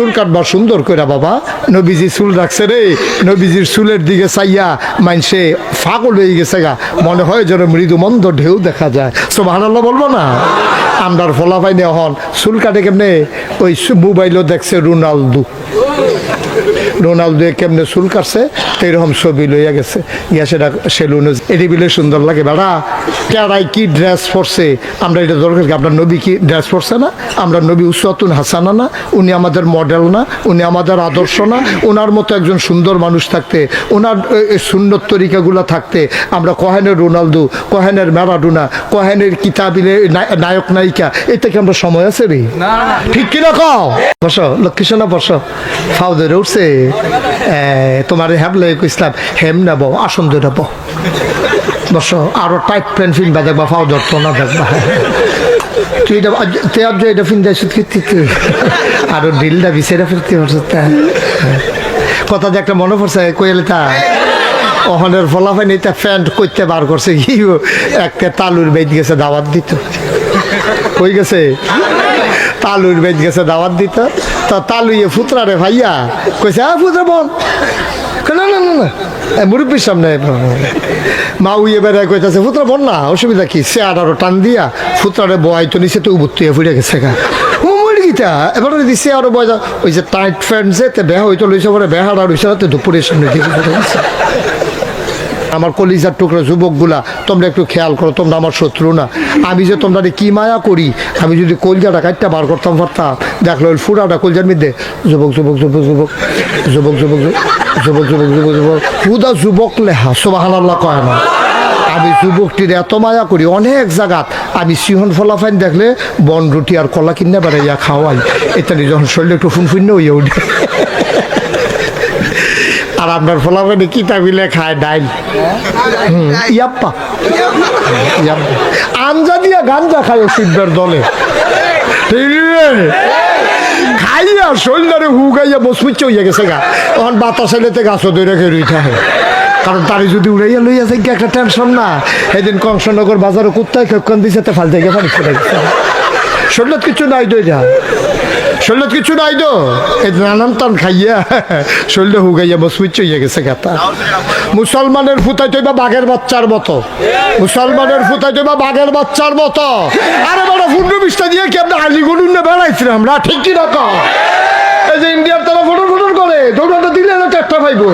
চুল কাটবার সুন্দর কইরা বাবা। নবীজি চুল রাখছে রে। নবীজির চুলের দিকে চাইয়া মানসে ফাগল হয়ে গেছে গা। মনে হয় যেন মৃদুমন্দ ঢেউ দেখা যায়। সো ভাড়াল্লা বলব না? আমরার ফলা পাইনি এখন চুল কাটে কেমনে? ওই মোবাইলও দেখছে রোনালদো। রোনালদো কেমনে চুল কাটছে তো এরকম ছবি লইয়া গেছে। ইয়া সেটা সেলুনে এটি বিলে সুন্দর লাগে বেড়া। কেরাই কি ড্রেস পরছে? আমরা এটা দরকার কি আপনার নবী কি ড্রেস পরছে না? আমরা নবী উসাতুন হাসানা না উনি আমাদের মডেল না উনি আমাদের আদর্শ না ওনার মতো একজন সুন্দর মানুষ থাকতে ওনার সুন্দর তরিকাগুলো থাকতে আমরা কহেনের রোনালদো কহেনের ম্যারাডোনা কহেনের কিতাবিলে নায়ক নায়িকা এটা কি আমরা সময় আছে রে? ঠিক কিনা কও? বসো লক্ষ্মী সোনা বসো। ফাউ ধরে উঠছে। তোমার হ্যাবলে কইসলাম হেম নেব আসন ধরে বো বসো টাইট প্যান্ট ফিনবা দেখবা ফাউ ধরতো না দেখবা। তুই তুই দেয় বিছেরা ফিরতে পারছ কথা যে একটা মনে পড়ছে, কইলে তা। ওখানের ফলাফাই এটা প্যান্ট করতে বার করছে কি একটা তালুর বেদ গেছে, দাওয়াত দিত। কই গেছে? তালুর বেদ গেছে, দাওয়াত দিত। তো তালুইয়ে ফুতরা রে ভাইয়া কইছে হ্যাঁ ফুতরা, বল। না না না মুরব্বীর সামনে মা উইয়ে বেড়ায় কইতাছে, ফুতরা, বল না, অসুবিধা কি? সে আঠারো টান দিয়া ফুতরারে বয় তো নিচে তো উবুত্তুয়ে ফুটে গেছে গা। গিতা এবার দিছে আরও বয়সা ওই যে টাইট ফ্যান্ট যে বেহা হইতো লইছে বেহাড়া রইছে দুপুরের সামনে আমার কলিজার টুকরা যুবকগুলা তোমরা একটু খেয়াল করো তোমরা আমার শত্রু না আমি যে তোমরা কি মায়া করি আমি যদি কলজাটা কাটটা বার করতাম পারতাম দেখল ফুরাটা কলজার মধ্যে যুবক যুবক যুবক যুবক যুবক যুবক যুবক যুবক যুবক যুবক হুদা যুবক লেহা সোবাহান আল্লাহ কয় না আমি যুবকটির এত মায়া করি অনেক জায়গাত আমি সিহন ফলাফাইন দেখলে বন রুটি আর কলা কিনে বেড়াইয়া খাওয়াই ইত্যাদি যখন শরীরে একটু ফুনফুন্ন হইয়া উঠে আর আপনার ফলাফাইনে কিতা মিলে খায় ডাইল। ইয়াপ্পা। আঞ্জা দিয়া গাঞ্জা খায় সিদ্ধের দলে? খাইয়া শরীরে হুগাইয়া বসপুচ্ছ হইয়া গেছে গা। তখন বাতাস এলেতে গাছ ধরে খেয়ে হয়। কারণ তারে যদি উড়াইয়া লইয়া কি একটা টেনশন না। সেদিন কংসনগর বাজারে কুত্তায় কেক্ষণ দিছে, তে ফালতে গেছে। শরীরে কিছু নাই দই যা শরীরে কিছু নাই তো। এই নানান টান খাইয়া শরীরে হুগাইয়া বসপুচ্ছ হইয়া গেছে গাতা মুসলমানের ফুতাই তৈবা বাঘের বাচ্চার মতো। মুসলমানের ফুতাই তৈবা বাঘের বাচ্চার মতো। আরে বড় ফুন্ডু বিষ্টা দিয়ে কি আমরা আলিগুলুন না বেড়াইছিলাম আমরা? ঠিক কি রকম এই যে ইন্ডিয়ার তারা ফটো ফটো করে দৌড়াটা দিলে না চারটা পাইবো।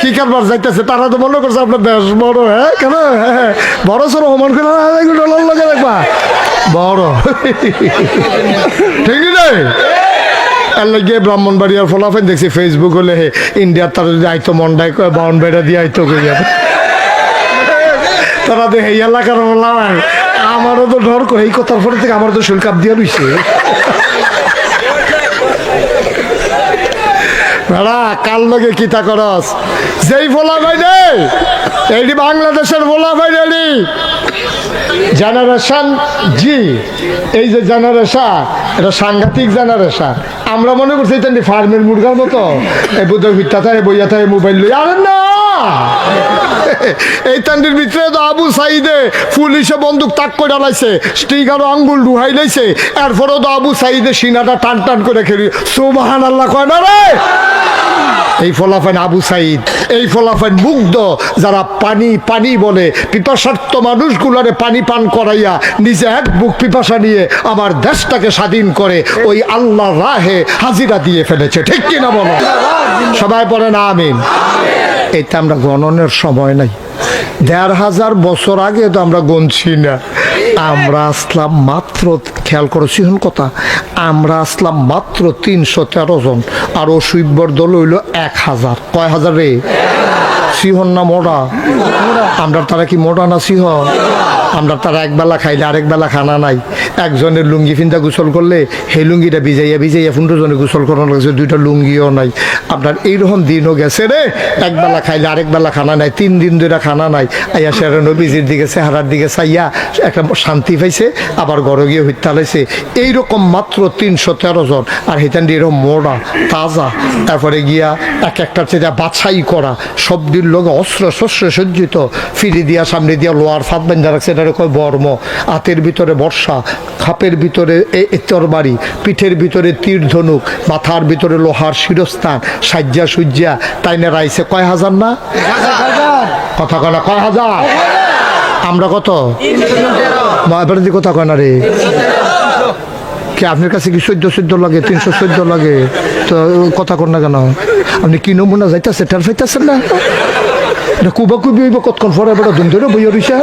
কি কারবার যাইতেছে তারা তো মনে করছে আপনার বেশ বড় হ্যাঁ কেন? হ্যাঁ, বড় সড়ো অমন করে না, বড়। ঠিক রে এর লাগে ব্রাহ্মণবাড়িয়ার ফলাফেন দেখছি ফেসবুক হলে হে ইন্ডিয়ার তারা যদি আইতো মন্ডাই বাউন্ড বেড়া দিয়ে আইতো কইয়া তারা তো এই এলাকার বললাম আমারও তো ডর করে এই কথার পরে থেকে আমার তো শরীর কাপ দিয়ে রইছে বেড়া, কাল লগে কিতা করস? যেই ফোলা ভাই রে এইটি বাংলাদেশের ফোলা ভাই জেনারেশন জি। এই যে জেনারেশন এটা সাংঘাতিক জেনারেশন। আমরা মনে করছি এটা ফার্মের মুরগার মতো। এই বুধ ভিত্তা থাকে, বইয়া থাকে, মোবাইল লই আরে না! এই তান্ডির ভিতরে তো আবু সাইদে পুলিশে বন্দুক তাক করে ডালাইছে স্টিকারও আঙ্গুল ডুহাই লাইছে, এরপরেও তো আবু সাইদে সিনাটা টান টান করে খেলি। সুবাহান আল্লাহ কয় না রে! এই ফলাফান আবু সাইদ, এই ফলাফান মুগ্ধ যারা পানি পানি বলে, পিপাসার্থ মানুষগুলারে পানি পান করাইয়া নিজে এক বুক পিপাসা নিয়ে আমার দেশটাকে স্বাধীন করে ওই আল্লাহ রাহে হাজিরা দিয়ে ফেলেছে। ঠিক কিনা বলো? সবাই পড়ে না, আমিন? এটা আমরা গণনের সময় নাই। দেড় হাজার বছর আগে তো আমরা গণছি না। আমরা আসলাম মাত্র, খেয়াল করো সিহন কথা, আমরা আসলাম মাত্র তিনশো তেরো জন। আর ও সুইব্বর দল হইল এক হাজার। কয় হাজার রে? সিহন না মোড়া আমরা তারা কি মোড়া না সিহন? আমরা তারা একবেলা খাইলে আরেক বেলা খানা নাই। একজনের লুঙ্গি ফিন্দা গোসল করলে সেই লুঙ্গিটা ভিজাইয়া ভিজাইয়া জনে গোসল করানো লাগছে, দুইটা লুঙ্গিও নাই। আপনার এইরকম দিনও গেছে রে। একবেলা খাইলে আরেক বেলা খানা নাই, তিন দিন ধরে খানা নাই। আইয়া সেরা নবীজির দিকে, চেহারার দিকে চাইয়া একটা শান্তি পাইছে, আবার ঘরে গিয়ে হত্যা লাইছে। এইরকম মাত্র তিনশো তেরো জন, আর হেতান এরকম মোড়া, তাজা। তারপরে গিয়া এক একটা চেয়ে বাছাই করা, সবদির লোক অস্ত্র শস্য সজ্জিত। ফিরি দিয়া, সামনে দিয়া লোয়ার ফাঁদ বেঁধে রাখছে এটা কয় বর্ম। হাতের ভিতরে বর্ষা খাপের ভিতরে তরবারি পিঠের ভিতরে তীর ধনুক মাথার ভিতরে লোহার শিরস্থান সাজ্জা সুজ্জা তাইনে রাইছে কয় হাজার না? কথা কয় না কয় হাজার? আমরা কত? মা, এবারে দি কথা কয় না রে। কি আপনার কাছে কি চোদ্দ চোদ্দ লাগে তিনশো চোদ্দ লাগে? তো কথা কর না কেন? আপনি কি নমুনা যাইতেছে টের পাইতেছেন না? কুবা কুবি হইব কতক্ষণ পরে এবার ধুম ধরে বইয়া রইছে।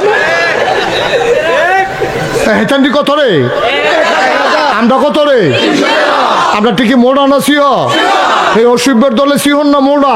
হেতান দি কত রে? আমরা কত রে? আমরা ঠিকই মোড়া না সিহ? এই অসুবের দলে সিহন না মোড়া?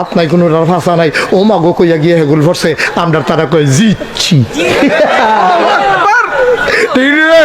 রাত নাই, কোনো ফাঁসা নাই। ও মাগো কইয়া গিয়ে হেগুল ভরছে, আমরা তারা কয়ে জিচ্ছি ঠিক রে।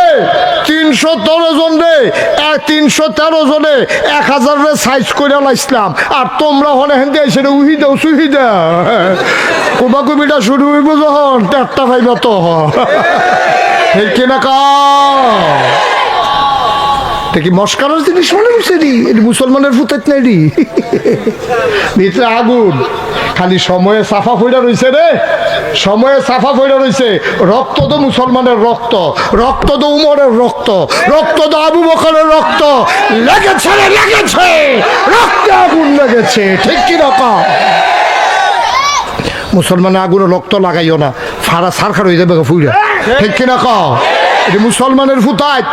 তিনশো তেরো জন রে তিনশো তেরো জনে এক হাজার রে সাইজ করে লাইছিলাম। আর তোমরা হলে হেন দিয়ে সেটা উহি দাও, সুহি দাও কুবা কুবিটা শুরু হইব যখন চারটা পাইব তো কি মস্কারের জিনিস মনে হচ্ছে রি এটি মুসলমানের ফুতাইত নাই রি ভিতরে আগুন। খালি সময়ে সাফা ফইরা রইছে রে। সময়ে সাফা ফইরা রইছে। রক্ত তো মুসলমানের রক্ত। রক্ত তো উমরের রক্ত। রক্ত তো আবু বকরের রক্ত। লেগেছে রে লেগেছে। রক্তে আগুন লেগেছে। ঠিক কি রকম মুসলমানের আগুনে রক্ত লাগাইও না। ফাড়া সারখার হয়ে যাবে ফুইরা। ঠিক কিনা ক এটা মুসলমানের ফুতায়,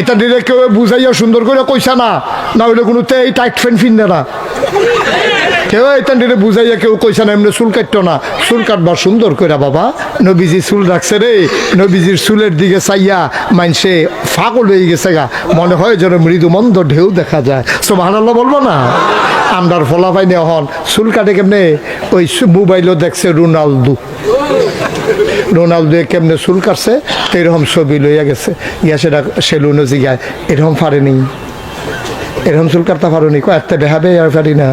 এটা দিলে কেউ বুঝাইয়া সুন্দর করে কইসা না না হইলে কোনো এই টাইট ফ্যান ফিনবে না। কেউ এটা দিলে বুঝাইয়া কেউ কইসা না, এমনি চুল কাটতো না। চুল কাটবার সুন্দর করে বাবা, নবীজি চুল রাখছে রে, নবীজির চুলের দিকে চাইয়া মানসে ফাগল হয়ে গেছে গা। মনে হয় যেন মৃদু মন্দ ঢেউ দেখা যায়। সব হারাল্লাহ বলব না? আমরার ফলা পাইনি এখন চুল কাটে কেমনে? ওই মোবাইলও দেখছে রোনালদো। রোনালদো কেমনে চুল কাটছে? তো এরকম ছবি লইয়া গেছে। ইয়া সেটা সেলুনও জিগায়, এরকম পারেনি এরকম চুল কাটতে পারো নি কয়েকটা দেখাবে আর পারি না।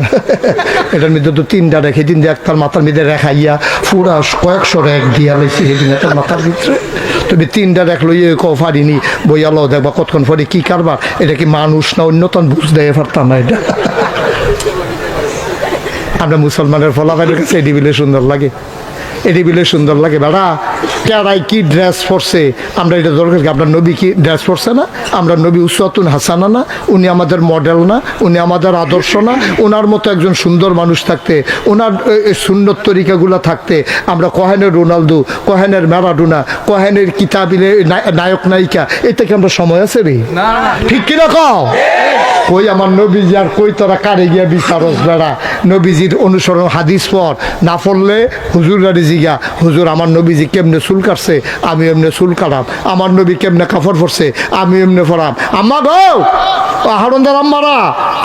এটার মধ্যে তো তিনটা রেখে তিন একটার মাথার মধ্যে রেখাইয়া পুরা কয়েকশো রেখ দিয়া লইছি সেদিন একটা মাথার ভিতরে। তুমি তিনটা রেখ লইয়ে ক পারিনি বইয়া লো দেখবা কতক্ষণ পরে কি কারবার। এটা কি মানুষ না অন্যতন বুঝ দেয় পারতাম না এটা। আমরা মুসলমানের ফলাফলের কাছে এটি বিলে সুন্দর লাগে। এটি বিলে সুন্দর লাগে বেড়া। কেরাই কি ড্রেস পরছে? আমরা এটা দরকার কি আপনার নবী কি ড্রেস পরছে না? আমরা নবী উসওয়াতুন হাসানা না? উনি আমাদের মডেল না? উনি আমাদের আদর্শ না? ওনার মতো একজন সুন্দর মানুষ থাকতে ওনার সুন্দর তরিকাগুলো থাকতে আমরা কহেনের রোনালদো কহেনের ম্যারাডোনা কহেনের কিতাবিলে নায়ক নায়িকা এটা কি আমরা সময় আছে রে? ঠিক কীরকম কই আমার নবীজি আর কই তোরা কারে গিয়া বিচারস বেড়া? নবীজির অনুসরণ হাদিস পর না পড়লে হুজুর গাড়ি জিগা, হুজুর, আমার নবীজি কেমনে চুল কাটছে? আমি এমনি চুল কাটাম। আমার নবী কেমনে কাপড় পরছে? আমি এমনি পরাম। আম্মা গো! হারন্দার আম্মারা,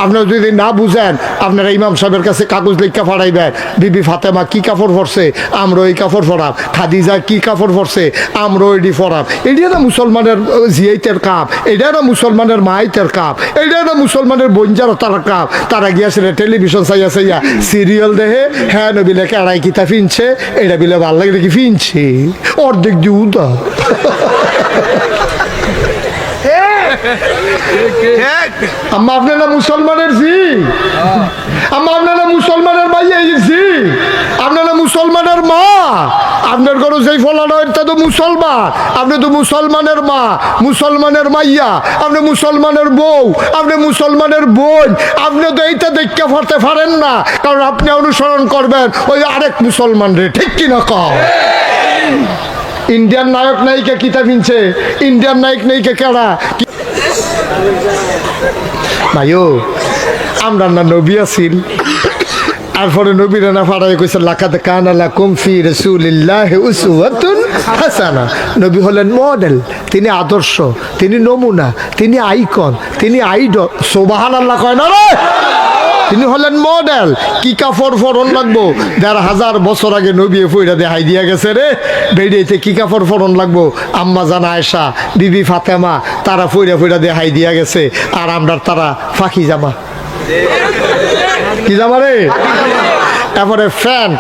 আপনারা যদি না বুঝেন, আপনারা ইমাম সাহেবের কাছে কাগজ লেখা ফাড়াইবেন, বিবি ফাতেমা কি কাপড় পরছে? আমরা ওই কাপড় পরাম। খাদিজা কি কাপড় পরছে? আমরা ওইটি পরাম। এটা না মুসলমানের জিয়াইতের কাপ। এটা না মুসলমানের মাইতের কাপ। এটা না মুসলমানের বঞ্জার তারা কাপ। তারা গিয়াছিল টেলিভিশন চাইয়া চাইয়া, সিরিয়াল দেহে হ্যাঁ নবী লেখে, আড়াই কিতা ফিনছে এটা বিলে ভালো লাগে দেখি ফিনছে। অর্ধেক দিউদা আম্মা আপনারা মুসলমানের জি। আম্মা আপনারা মুসলমানের ভাই এই জি। আপনারা মুসলমানের মা। আপনার ঘরে যেই ফলানো এটা তো মুসলমান। আপনি তো মুসলমানের মা, মুসলমানের মাইয়া, আপনি মুসলমানের বউ, আপনি মুসলমানের বোন, আপনি তো এইটা দেখতে পারতে পারেন না। কারণ আপনি অনুসরণ করবেন ওই আরেক মুসলমান রে, ঠিক কিনা কম ইন্ডিয়ান নায়ক নায়িকা কিতা মিনছে? ইন্ডিয়ান নায়ক নায়িকা কেডা কি- ভাইও, আমরা না নবী আছিল তারপরে নবীরা না ফাড়াই কইছে, লাকাদ কানা লাকুম ফি রাসূলিল্লাহ উসওয়াতুন হাসানা। নবী হলেন মডেল তিনি আদর্শ, তিনি নমুনা, তিনি আইকন তিনি আইডল সুবহানাল্লাহ কয় না রে? তিনি হলেন মডেল কি কাপড় ফরন লাগবো? দেড় হাজার বছর আগে নবী ফইরা দেখাই দিয়া গেছে রে। বেরিয়েতে কি কাপড় ফরন লাগবো? আম্মা জানা আয়সা বিবি ফাতেমা, তারা ফইরা ফইরা দেখাই দিয়া গেছে, আর আমরা তারা ফাঁকি জামা। কি জামা রে? তারপরে প্যান্ট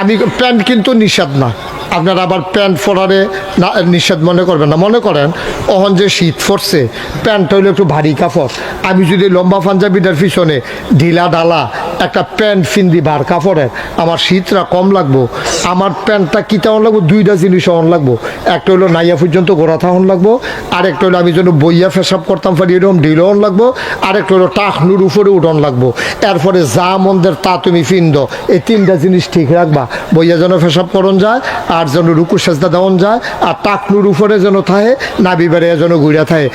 আমি প্যান্ট কিন্তু নিষেধ না। আপনার আবার প্যান্ট পরারে না, নিষেধ মনে করবেন না। মনে করেন, অহন যে শীত পড়ছে, প্যান্ট হইল একটু ভারী কাপড়। আমি যদি লম্বা পাঞ্জাবিটার পিছনে ঢিলা ডালা একটা প্যান্ট ফিন্দি বার কাপড়ের। আমার শীতটা কম লাগবো। আমার প্যান্টটা কী তেমন লাগবো? দুইটা জিনিস অন লাগবো। একটা হলো নাইয়া পর্যন্ত গোড়া থাহন লাগবো। আরেকটা হলো আমি যেন বইয়া ফেসাব করতাম পারি এরকম ঢিল অন লাগবো। আরেকটা হলো টাকনুর উপরে উঠন লাগবো। এরপরে যা মন্দের তা তুমি ফিন্দ। এই তিনটা জিনিস ঠিক রাখবা। বইয়া যেন ফেসাব করন যায়, আর যেন রুকু সেজদা দেওয়ান যায়, আর টাকনুর উপরে যেন থাহে নাবি বেড়ে যেন ঘুরে থাকে।